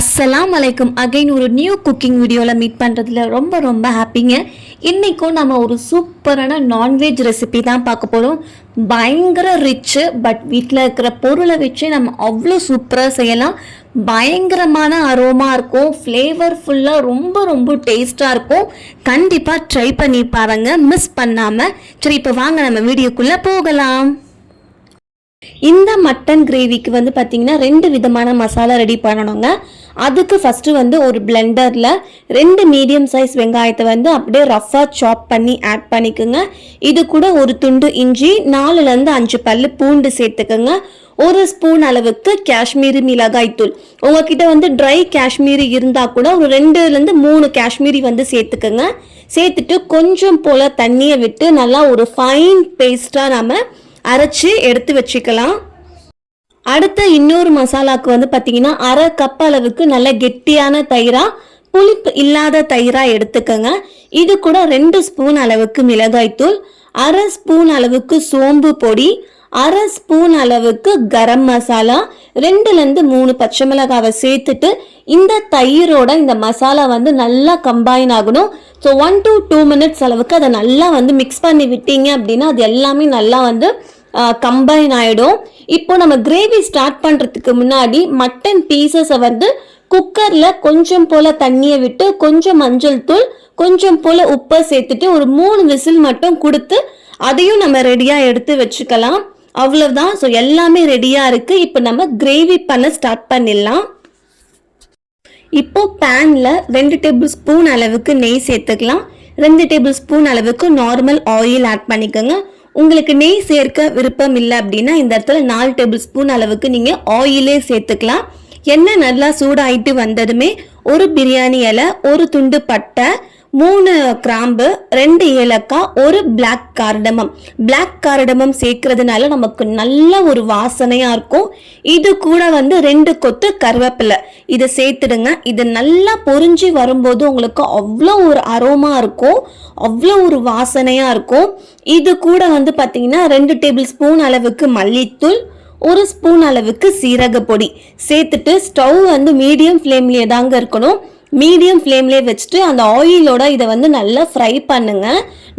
அஸ்ஸலாம் வலைக்கும் அகைன் ஒரு நியூ குக்கிங் வீடியோவில் மீட் பண்ணுறதுல ரொம்ப ரொம்ப ஹாப்பிங்க இன்றைக்கும் நம்ம ஒரு சூப்பரான நான்வெஜ் ரெசிபி தான் பார்க்க போகிறோம் பயங்கர ரிச்சு பட் வீட்டில் இருக்கிற பொருளை வச்சு நம்ம அவ்வளோ சூப்பராக செய்யலாம். பயங்கரமான அரோமா இருக்கும். ஃப்ளேவர்ஃபுல்லாக ரொம்ப ரொம்ப டேஸ்ட்டாக இருக்கும். கண்டிப்பாக ட்ரை பண்ணி பாருங்கள் மிஸ் பண்ணாமல் சரி இப்போ வாங்க நம்ம வீடியோக்குள்ளே போகலாம். இந்த மட்டன் கிரேவிக்கு வந்து பார்த்தீங்கன்னா ரெண்டு விதமான மசாலா ரெடி பண்ணணுங்க. அதுக்கு ஃபஸ்ட்டு வந்து ஒரு பிளெண்டரில் ரெண்டு மீடியம் சைஸ் வெங்காயத்தை வந்து அப்படியே ரஃபாக சாப் பண்ணி ஆட் பண்ணிக்கோங்க. இது கூட ஒரு துண்டு இஞ்சி நாலுலேருந்து அஞ்சு பல் பூண்டு சேர்த்துக்கோங்க. ஒரு ஸ்பூன் அளவுக்கு காஷ்மீரி மிளகாய் தூள். உங்ககிட்ட வந்து ட்ரை காஷ்மீரி இருந்தால் கூட ஒரு ரெண்டுலேருந்து மூணு காஷ்மீரி வந்து சேர்த்துக்கோங்க. சேர்த்துட்டு கொஞ்சம் போல் தண்ணியை விட்டு நல்லா ஒரு ஃபைன் பேஸ்ட்டாக நாம் அரைச்சி எடுத்து வச்சுக்கலாம். அடுத்த இன்னொரு மசாலாக்கு வந்து பார்த்தீங்கன்னா அரை கப் அளவுக்கு நல்ல கெட்டியான தயிராக புளிப்பு இல்லாத தயிராக எடுத்துக்கோங்க. இது கூட ரெண்டு ஸ்பூன் அளவுக்கு மிளகாய்த்தூள் அரை ஸ்பூன் அளவுக்கு சோம்பு பொடி அரை ஸ்பூன் அளவுக்கு கரம் மசாலா ரெண்டுலேருந்து மூணு பச்சை மிளகாவை சேர்த்துட்டு இந்த தயிரோட இந்த மசாலா வந்து நல்லா கம்பைன் ஆகணும். So one to two minutes அளவுக்கு அதை நல்லா வந்து மிக்ஸ் பண்ணி விட்டீங்க அப்படின்னா அது எல்லாமே நல்லா வந்து கம்பைன் ஆகிடும் இப்போ நம்ம கிரேவி ஸ்டார்ட் பண்ணுறதுக்கு முன்னாடி மட்டன் பீசஸை வந்து குக்கரில் கொஞ்சம் போல் தண்ணியை விட்டு கொஞ்சம் மஞ்சள் தூள் கொஞ்சம் போல் உப்பை சேர்த்துட்டு ஒரு மூணு விசில் மட்டும் கொடுத்து அதையும் நம்ம ரெடியாக எடுத்து வச்சுக்கலாம். அவ்வளவுதான். ஸோ எல்லாமே ரெடியாக இருக்குது இப்போ நம்ம கிரேவி பண்ண ஸ்டார்ட் பண்ணிடலாம். இப்போ பேனில் ரெண்டு டேபிள் ஸ்பூன் அளவுக்கு நெய் சேர்த்துக்கலாம். ரெண்டு டேபிள் ஸ்பூன் அளவுக்கு நார்மல் ஆயில் ஆட் பண்ணிக்கோங்க. உங்களுக்கு நெய் சேர்க்க விருப்பம் இல்லை அப்படின்னா இந்த இடத்துல நாலு டேபிள் ஸ்பூன் அளவுக்கு நீங்கள் ஆயிலே சேர்த்துக்கலாம். எண்ணெய் நல்லா சூடாயிட்டு வந்ததுமே ஒரு பிரியாணி இலை ஒரு துண்டு பட்டை மூணு கிராம்பு ரெண்டு ஏலக்காய் ஒரு பிளாக் கார்டமம் பிளாக் கார்டமம் சேர்க்கறதுனால நமக்கு நல்ல ஒரு வாசனையாக இருக்கும். இது கூட வந்து ரெண்டு கொத்து கருவேப்பிலை. இதை சேர்த்துடுங்க. இது நல்லா பொரிஞ்சு வரும்போது உங்களுக்கு அவ்வளோ ஒரு அரோமா இருக்கும். அவ்வளோ ஒரு வாசனையாக இருக்கும். இது கூட வந்து பார்த்தீங்கன்னா ரெண்டு டேபிள் ஸ்பூன் அளவுக்கு மல்லித்தூள் ஒரு ஸ்பூன் அளவுக்கு சீரக பொடி சேர்த்துட்டு ஸ்டவ் வந்து மீடியம் ஃப்ளேம்லேயே தாங்க இருக்கணும். மீடியம் ஃப்ளேம்லேயே வச்சுட்டு அந்த ஆயிலோட இதை வந்து நல்லா ஃப்ரை பண்ணுங்க.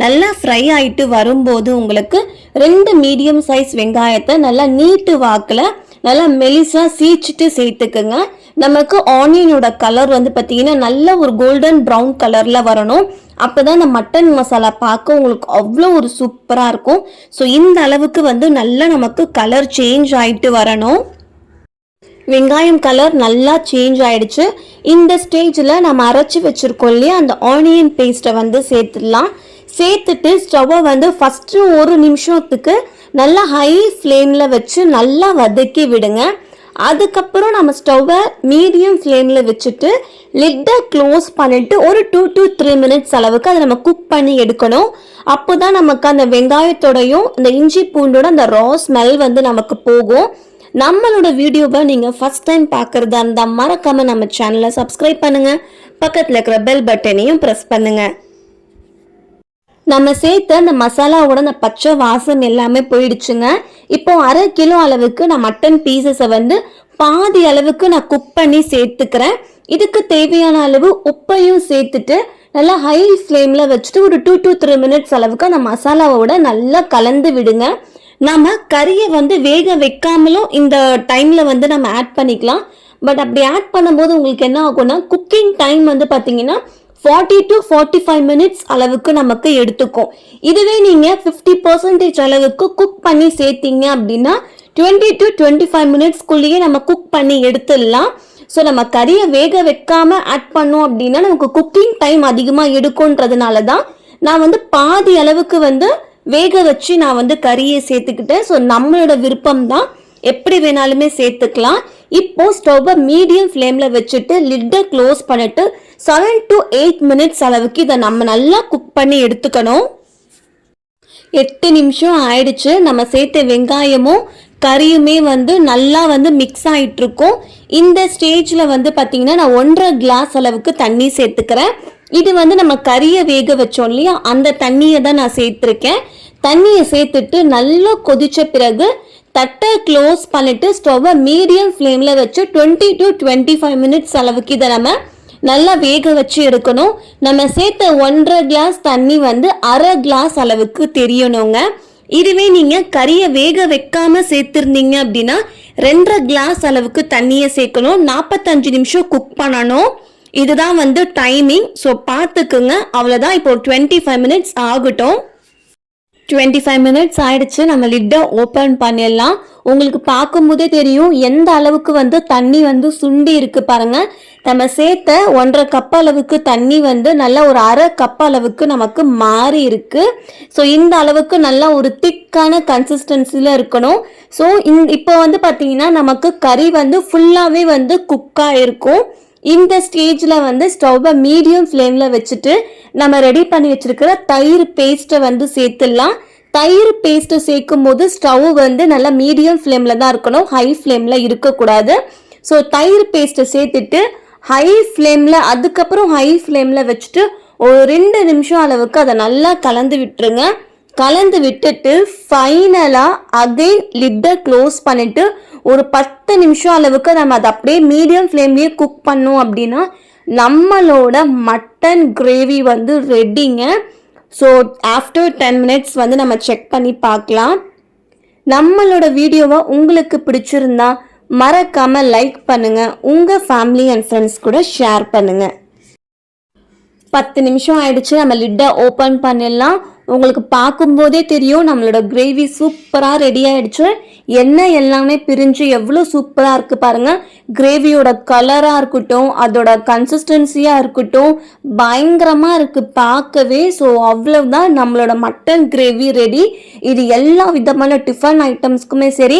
நல்லா ஃப்ரை ஆகிட்டு வரும்போது உங்களுக்கு ரெண்டு மீடியம் சைஸ் வெங்காயத்தை நல்லா நீட்டு வாக்கில் நல்லா மெலிசாக சீச்சிட்டு சேர்த்துக்குங்க. நமக்கு ஆனியனோட கலர் வந்து பார்த்தீங்கன்னா நல்ல ஒரு கோல்டன் ப்ரௌன் கலரில் வரணும். அப்போ தான் இந்த மட்டன் மசாலா பார்க்க உங்களுக்கு அவ்வளோ ஒரு சூப்பராக இருக்கும். ஸோ இந்த அளவுக்கு வந்து நல்லா நமக்கு கலர் சேஞ்ச் ஆகிட்டு வரணும். வெங்காயம் கலர் நல்லா சேஞ்ச் ஆயிடுச்சு. இந்த ஸ்டேஜில் நம்ம அரைச்சி வச்சுருக்கோம் இல்லையா? அந்த ஆனியன் பேஸ்ட்டை வந்து சேர்த்துடலாம். சேர்த்துட்டு ஸ்டவ்வை வந்து ஃபஸ்ட்டு ஒரு நிமிஷத்துக்கு நல்லா ஹை ஃப்ளேமில் வச்சு நல்லா வதக்கி விடுங்க. அதுக்கப்புறம் நம்ம ஸ்டவ்வை மீடியம் ஃப்ளேமில் வச்சுட்டு லிட்டை க்ளோஸ் பண்ணிட்டு ஒரு டூ டு த்ரீ மினிட்ஸ் அளவுக்கு அதை நம்ம குக் பண்ணி எடுக்கணும். அப்போ தான் நமக்கு அந்த வெங்காயத்தோடையும் இந்த இஞ்சி பூண்டோட அந்த ரா ஸ்மெல் வந்து நமக்கு போகும். நம்மளோட வீடியோவை நீங்கள் ஃபஸ்ட் டைம் பார்க்குறதா இருந்தால் மறக்காமல் நம்ம சேனலை சப்ஸ்கிரைப் பண்ணுங்கள் பக்கத்தில் இருக்கிற பெல் பட்டனையும் ப்ரெஸ் பண்ணுங்கள் நம்ம சேர்த்த அந்த மசாலாவோட அந்த பச்சை வாசம் எல்லாமே போயிடுச்சுங்க. இப்போ அரை கிலோ அளவுக்கு நான் மட்டன் பீசஸை வந்து பாதி அளவுக்கு நான் குக் பண்ணி சேர்த்துக்கிறேன். இதுக்கு தேவையான அளவு உப்பையும் சேர்த்துட்டு நல்லா ஹை ஃப்ளேமில் வச்சுட்டு ஒரு டூ டூ த்ரீ மினிட்ஸ் அளவுக்கு அந்த மசாலாவோட நல்லா கலந்து விடுங்க. நம்ம கறியை வந்து வேக வைக்காமலும் இந்த டைமில் வந்து நம்ம ஆட் பண்ணிக்கலாம். பட் அப்படி ஆட் பண்ணும்போது உங்களுக்கு என்ன ஆகும்னா குக்கிங் டைம் வந்து பார்த்தீங்கன்னா forty to forty five minutes அளவுக்கு நமக்கு எடுத்துக்கும். இதுவே நீங்கள் ஃபிஃப்டி பர்சன்டேஜ் அளவுக்கு குக் பண்ணி சேர்த்தீங்க அப்படின்னா டுவெண்ட்டி டு டுவெண்ட்டி ஃபைவ் மினிட்ஸ்க்குள்ளேயே நம்ம குக் பண்ணி எடுத்துடலாம். ஸோ நம்ம கறியை வேக வைக்காமல் ஆட் பண்ணோம் அப்படின்னா நமக்கு குக்கிங் டைம் அதிகமாக எடுக்கும்ன்றதுனால தான் நான் வந்து பாதி அளவுக்கு வந்து வேக வச்சு நான் வந்து கறியை சேர்த்துக்கிட்டேன். ஸோ நம்மளோட விருப்பம் தான் எப்படி வேணாலுமே சேர்த்துக்கலாம். இப்போ ஸ்டவ்வை மீடியம் ஃப்ளேமில் வச்சுட்டு லிட்டை க்ளோஸ் பண்ணிட்டு செவன் டு எயிட் மினிட்ஸ் அளவுக்கு இதை நம்ம நல்லா குக் பண்ணி எடுத்துக்கணும். எட்டு நிமிஷம் ஆயிடுச்சு. நம்ம சேர்த்த வெங்காயமும் கறியுமே வந்து நல்லா வந்து மிக்ஸ் ஆகிட்டு இருக்கும் இந்த ஸ்டேஜில் வந்து பார்த்தீங்கன்னா நான் ஒன்றரை கிளாஸ் அளவுக்கு தண்ணி சேர்த்துக்கிறேன். இது வந்து நம்ம கறியை வேக வச்சோம் இல்லையா? அந்த தண்ணியை தான் நான் சேர்த்துருக்கேன். தண்ணியை சேர்த்துட்டு நல்லா கொதிச்ச பிறகு தட்டை க்ளோஸ் பண்ணிட்டு ஸ்டவ்வை மீடியம் ஃப்ளேமில் வச்சு twenty to twenty five minutes அளவுக்கு இதை நம்ம நல்லா வேக வச்சு எடுக்கணும். நம்ம சேர்த்த ஒன்றரை கிளாஸ் தண்ணி வந்து அரை கிளாஸ் அளவுக்கு தெரியணுங்க. இதுவே நீங்கள் கறியை வேக வைக்காமல் சேர்த்துருந்தீங்க அப்படின்னா ரெண்டரை கிளாஸ் அளவுக்கு தண்ணியை சேர்க்கணும். நாற்பத்தஞ்சு நிமிஷம் குக் பண்ணணும். இதுதான் வந்து டைமிங் ஸோ பார்த்துக்குங்க. அவ்வளோதான் இப்போ டுவெண்ட்டி ஃபைவ் மினிட்ஸ் ஆகட்டும். டுவெண்ட்டி ஃபைவ் மினிட்ஸ் ஆயிடுச்சு. நம்ம லிட்டை ஓப்பன் பண்ணிடலாம். உங்களுக்கு பார்க்கும்போதே தெரியும் எந்த அளவுக்கு வந்து தண்ணி வந்து சுண்டி இருக்கு பாருங்க. நம்ம சேர்த்த ஒன்றரை கப் அளவுக்கு தண்ணி வந்து நல்லா ஒரு அரை கப் அளவுக்கு நமக்கு மாறி இருக்கு. ஸோ இந்த அளவுக்கு நல்லா ஒரு திக்கான கன்சிஸ்டன்சியில் இருக்கணும். ஸோ இந் இப்போ வந்து பார்த்தீங்கன்னா நமக்கு கறி வந்து ஃபுல்லாகவே வந்து குக்காக இருக்கும் இந்த ஸ்டேஜில் வந்து ஸ்டவ்வை மீடியம் ஃப்ளேமில் வச்சுட்டு நம்ம ரெடி பண்ணி வச்சுருக்கிற தயிர் பேஸ்ட்டை வந்து சேர்த்துடலாம். தயிர் பேஸ்ட்டை சேர்க்கும் போது ஸ்டவ் வந்து நல்லா மீடியம் ஃப்ளேமில் தான் இருக்கணும். ஹை ஃப்ளேமில் இருக்கக்கூடாது. ஸோ தயிர் பேஸ்ட்டை சேர்த்துட்டு ஹை ஃப்ளேமில் அதுக்கப்புறம் ஹை ஃப்ளேமில் வச்சுட்டு ஒரு ரெண்டு நிமிஷம் அளவுக்கு அதை நல்லா கலந்து விட்டுருங்க. கலந்து விட்டுட்டு ஃபைனலாக அகைன் லிட்டை க்ளோஸ் பண்ணிட்டு ஒரு பத்து நிமிஷம் அளவுக்கு நம்ம அதை அப்படியே மீடியம் ஃப்ளேம்லேயே குக் பண்ணோம் அப்படின்னா நம்மளோட மட்டன் கிரேவி வந்து ரெடிங்க ஸோ ஆஃப்டர் டென் மினிட்ஸ் வந்து நம்ம செக் பண்ணி பார்க்கலாம். நம்மளோட வீடியோவை உங்களுக்கு பிடிச்சிருந்தா மறக்காமல் லைக் பண்ணுங்கள் உங்கள் ஃபேமிலி அண்ட் ஃப்ரெண்ட்ஸ் கூட ஷேர் பண்ணுங்கள் பத்து நிமிஷம் ஆயிடுச்சு நம்ம லிட்டை ஓப்பன் பண்ணிடலாம். உங்களுக்கு பார்க்கும்போதே தெரியும் நம்மளோட கிரேவி சூப்பராக ரெடி ஆயிடுச்சு. எண்ணெய் எல்லாமே பிரிஞ்சு எவ்வளோ சூப்பராக இருக்குது பாருங்கள் கிரேவியோட கலராக இருக்கட்டும் அதோட கன்சிஸ்டன்சியாக இருக்கட்டும் பயங்கரமாக இருக்குது பார்க்கவே. ஸோ அவ்வளவுதான் நம்மளோட மட்டன் கிரேவி ரெடி இது எல்லா விதமான டிஃபன் ஐட்டம்ஸ்க்குமே சரி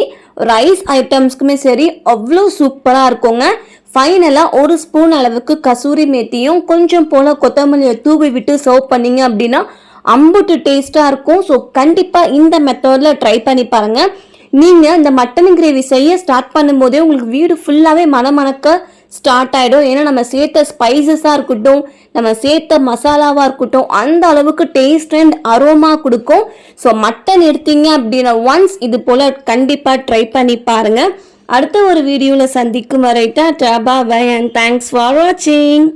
ரைஸ் ஐட்டம்ஸ்க்குமே சரி அவ்வளோ சூப்பராக இருக்குங்க. ஃபைனலாக ஒரு ஸ்பூன் அளவுக்கு கசூரி மேத்தியும் கொஞ்சம் போல் கொத்தமல்லியை தூவி விட்டு சர்வ் பண்ணீங்க அப்படின்னா அம்புட்டு டேஸ்ட்டாக இருக்கும். ஸோ கண்டிப்பாக இந்த மெத்தடில் ட்ரை பண்ணி பாருங்கள் நீங்கள் இந்த மட்டன் கிரேவி செய்ய ஸ்டார்ட் பண்ணும்போதே உங்களுக்கு வீடு ஃபுல்லாகவே மணமணக்க ஸ்டார்ட் ஆகிடும் ஏன்னா நம்ம சேர்த்த ஸ்பைசஸாக இருக்கட்டும் நம்ம சேர்த்த மசாலாவாக இருக்கட்டும் அந்த அளவுக்கு டேஸ்ட் அண்ட் அரோமா கொடுக்கும். ஸோ மட்டன் எடுத்தீங்க அப்படின்னா ஒன்ஸ் இது போல் கண்டிப்பாக ட்ரை பண்ணி பாருங்கள் அடுத்த ஒரு வீடியோவில் சந்திக்கும் வரைட்டா டபா பை அண்ட் தேங்க்ஸ் ஃபார் வாட்சிங்